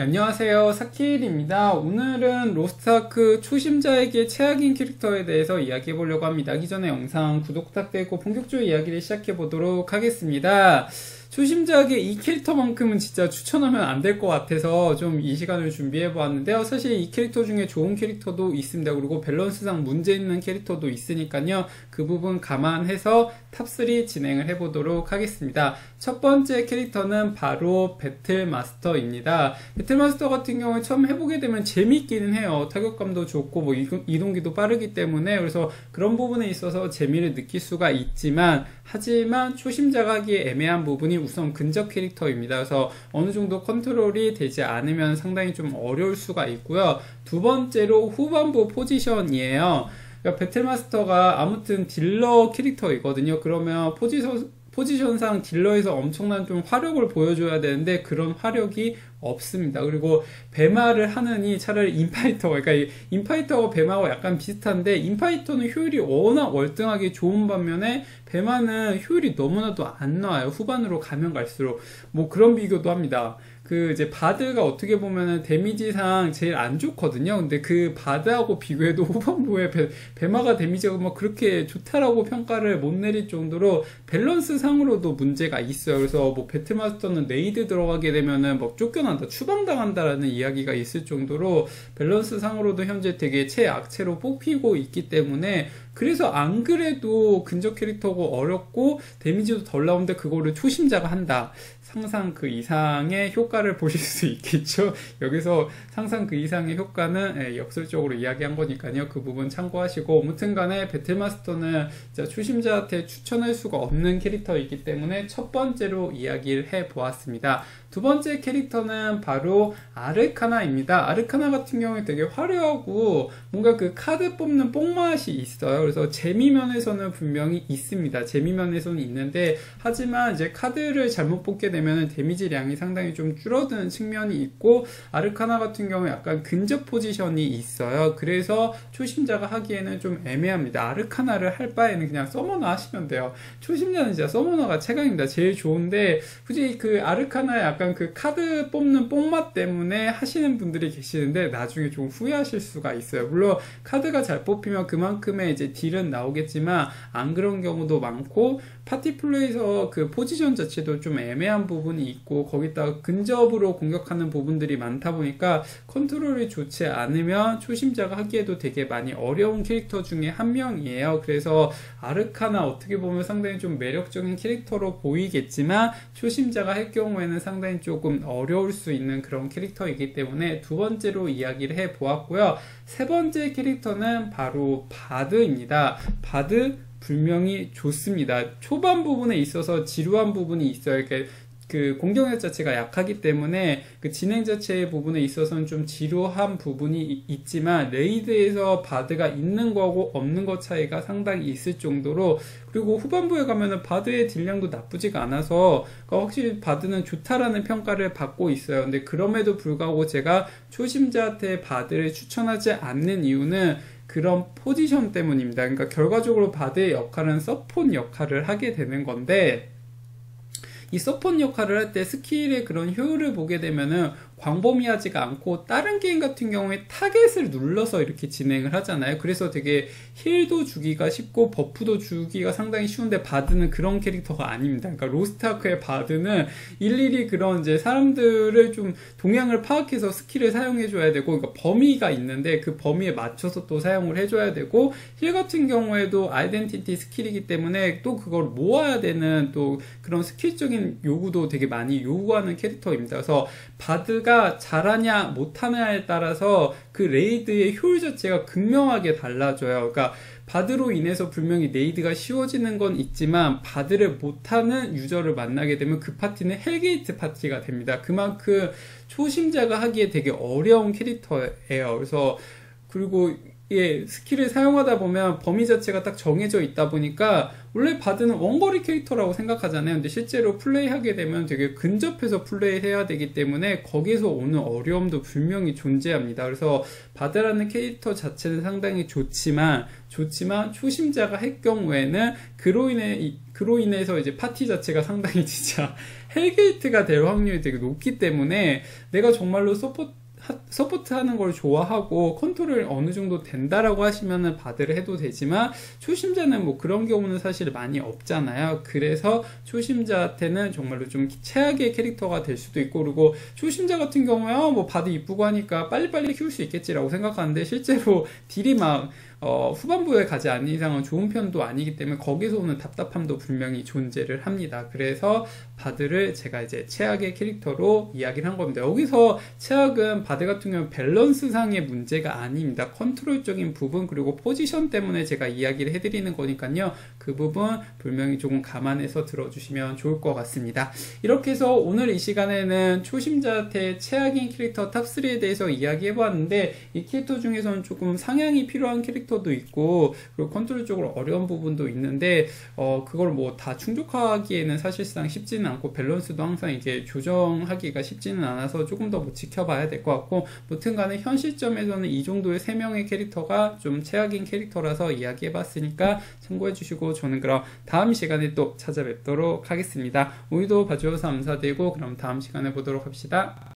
안녕하세요. 사키일입니다. 오늘은 로스트아크 초심자에게 최악인 캐릭터에 대해서 이야기해 보려고 합니다. 하기 전에 영상 구독 부탁드리고 본격적으로 이야기를 시작해 보도록 하겠습니다 초심자에게 이 캐릭터만큼은 진짜 추천하면 안 될 것 같아서 좀 이 시간을 준비해 보았는데요. 사실 이 캐릭터 중에 좋은 캐릭터도 있습니다. 그리고 밸런스상 문제 있는 캐릭터도 있으니까요. 그 부분 감안해서 탑3 진행을 해 보도록 하겠습니다. 첫 번째 캐릭터는 바로 배틀마스터입니다. 배틀마스터 같은 경우에 처음 해보게 되면 재밌기는 해요. 타격감도 좋고 뭐 이동기도 빠르기 때문에 그래서 그런 부분에 있어서 재미를 느낄 수가 있지만 하지만 초심자가 하기에 애매한 부분이 우선 근접 캐릭터입니다. 그래서 어느 정도 컨트롤이 되지 않으면 상당히 좀 어려울 수가 있고요. 두 번째로 후반부 포지션이에요. 그러니까 배틀마스터가 아무튼 딜러 캐릭터이거든요. 그러면 포지션 포지션상 딜러에서 엄청난 좀 화력을 보여줘야 되는데 그런 화력이 없습니다. 그리고 배마를 하느니 차라리 인파이터가 그러니까 인파이터와 배마가 약간 비슷한데 인파이터는 효율이 워낙 월등하게 좋은 반면에 배마는 효율이 너무나도 안 나와요. 후반으로 가면 갈수록 뭐 그런 비교도 합니다. 그 이제 바드가 어떻게 보면은 데미지상 제일 안 좋거든요. 근데 그 바드하고 비교해도 후반부에 배, 배마가 데미지가 뭐 그렇게 좋다라고 평가를 못 내릴 정도로 밸런스 상으로도 문제가 있어요. 그래서 뭐 배틀마스터는 레이드 들어가게 되면은 뭐 쫓겨난다, 추방당한다라는 이야기가 있을 정도로 밸런스 상으로도 현재 되게 최악체로 뽑히고 있기 때문에 그래서 안 그래도 근접 캐릭터고 어렵고 데미지도 덜 나오는데 그거를 초심자가 한다. 상상 그 이상의 효과를 보실 수 있겠죠. 여기서 상상 그 이상의 효과는 예, 역설적으로 이야기한 거니까요. 그 부분 참고하시고 아무튼 간에 배틀마스터는 초심자한테 추천할 수가 없는 캐릭터이기 때문에 첫 번째로 이야기를 해 보았습니다. 두 번째 캐릭터는 바로 아르카나입니다. 아르카나 같은 경우에 되게 화려하고 뭔가 그 카드 뽑는 뽕맛이 있어요. 그래서 재미면에서는 분명히 있습니다. 재미면에서는 있는데 하지만 이제 카드를 잘못 뽑게 되면 데미지량이 상당히 좀 줄어드는 측면이 있고 아르카나 같은 경우에 약간 근접 포지션이 있어요. 그래서 초심자가 하기에는 좀 애매합니다. 아르카나를 할 바에는 그냥 서머너 하시면 돼요. 초심자는 진짜 서머너가 최강입니다. 제일 좋은데 굳이 그 아르카나의 약간 그 카드 뽑는 뽕맛 때문에 하시는 분들이 계시는데 나중에 좀 후회하실 수가 있어요. 물론 카드가 잘 뽑히면 그만큼의 이제 딜은 나오겠지만 안 그런 경우도 많고 파티 플레이에서 그 포지션 자체도 좀 애매한 부분이 있고 거기다가 근접으로 공격하는 부분들이 많다 보니까 컨트롤이 좋지 않으면 초심자가 하기에도 되게 많이 어려운 캐릭터 중에 한 명이에요. 그래서 아르카나 어떻게 보면 상당히 좀 매력적인 캐릭터로 보이겠지만 초심자가 할 경우에는 상당히 조금 어려울 수 있는 그런 캐릭터이기 때문에 두 번째로 이야기를 해 보았고요. 세 번째 캐릭터는 바로 바드입니다. 바드 분명히 좋습니다. 초반 부분에 있어서 지루한 부분이 있어요. 그 공격력 자체가 약하기 때문에 그 진행 자체의 부분에 있어서는 좀 지루한 부분이 있지만 레이드에서 바드가 있는 거하고 없는 것 차이가 상당히 있을 정도로 그리고 후반부에 가면은 바드의 딜량도 나쁘지가 않아서 그러니까 확실히 바드는 좋다라는 평가를 받고 있어요. 근데 그럼에도 불구하고 제가 초심자한테 바드를 추천하지 않는 이유는 그런 포지션 때문입니다. 그러니까 결과적으로 바드의 역할은 서폰 역할을 하게 되는 건데 이 서폰 역할을 할 때 스킬의 그런 효율을 보게 되면은 광범위하지가 않고 다른 게임 같은 경우에 타겟을 눌러서 이렇게 진행을 하잖아요. 그래서 되게 힐도 주기가 쉽고 버프도 주기가 상당히 쉬운데 바드는 그런 캐릭터가 아닙니다. 그러니까 로스트아크의 바드는 일일이 그런 이제 사람들을 좀 동향을 파악해서 스킬을 사용해 줘야 되고 그러니까 범위가 있는데 그 범위에 맞춰서 또 사용을 해 줘야 되고 힐 같은 경우에도 아이덴티티 스킬이기 때문에 또 그걸 모아야 되는 또 그런 스킬적인 요구도 되게 많이 요구하는 캐릭터입니다. 그래서 바드가 잘하냐 못하냐에 따라서 그 레이드의 효율 자체가 극명하게 달라져요. 그러니까 바드로 인해서 분명히 레이드가 쉬워지는 건 있지만 바드를 못하는 유저를 만나게 되면 그 파티는 헬게이트 파티가 됩니다. 그만큼 초심자가 하기에 되게 어려운 캐릭터예요. 그래서 그리고 예, 스킬을 사용하다 보면 범위 자체가 딱 정해져 있다 보니까 원래 바드는 원거리 캐릭터라고 생각하잖아요. 근데 실제로 플레이하게 되면 되게 근접해서 플레이해야 되기 때문에 거기서 오는 어려움도 분명히 존재합니다. 그래서 바드라는 캐릭터 자체는 상당히 좋지만 좋지만 초심자가 할 경우에는 그로 인해 그로 인해서 이제 파티 자체가 상당히 진짜 헬게이트가 될 확률이 되게 높기 때문에 내가 정말로 서포트 서포트 하는 걸 좋아하고 컨트롤 어느 정도 된다라고 하시면은 바드를 해도 되지만 초심자는 뭐 그런 경우는 사실 많이 없잖아요. 그래서 초심자한테는 정말로 좀 최악의 캐릭터가 될 수도 있고 그리고 초심자 같은 경우에 어, 뭐 바드 이쁘고 하니까 빨리빨리 키울 수 있겠지라고 생각하는데 실제로 딜이 막 어, 후반부에 가지 않는 이상은 좋은 편도 아니기 때문에 거기서 오는 답답함도 분명히 존재를 합니다. 그래서 바드를 제가 이제 최악의 캐릭터로 이야기를 한 겁니다. 여기서 최악은 바드 같은 경우는 밸런스상의 문제가 아닙니다. 컨트롤적인 부분 그리고 포지션 때문에 제가 이야기를 해드리는 거니까요. 그 부분 분명히 조금 감안해서 들어주시면 좋을 것 같습니다. 이렇게 해서 오늘 이 시간에는 초심자한테 최악인 캐릭터 탑3에 대해서 이야기해봤는데 이 캐릭터 중에서는 조금 상향이 필요한 캐릭터 도 있고 그리고 컨트롤적으로 어려운 부분도 있는데 어 그걸 뭐 다 충족하기에는 사실상 쉽지는 않고 밸런스도 항상 이게 조정하기가 쉽지는 않아서 조금 더 뭐 지켜봐야 될 것 같고 무튼 간에 현 시점에서는 이 정도의 3명의 캐릭터가 좀 최악인 캐릭터라서 이야기해봤으니까 참고해 주시고 저는 그럼 다음 시간에 또 찾아뵙도록 하겠습니다. 오늘도 봐주셔서 감사드리고 그럼 다음 시간에 보도록 합시다.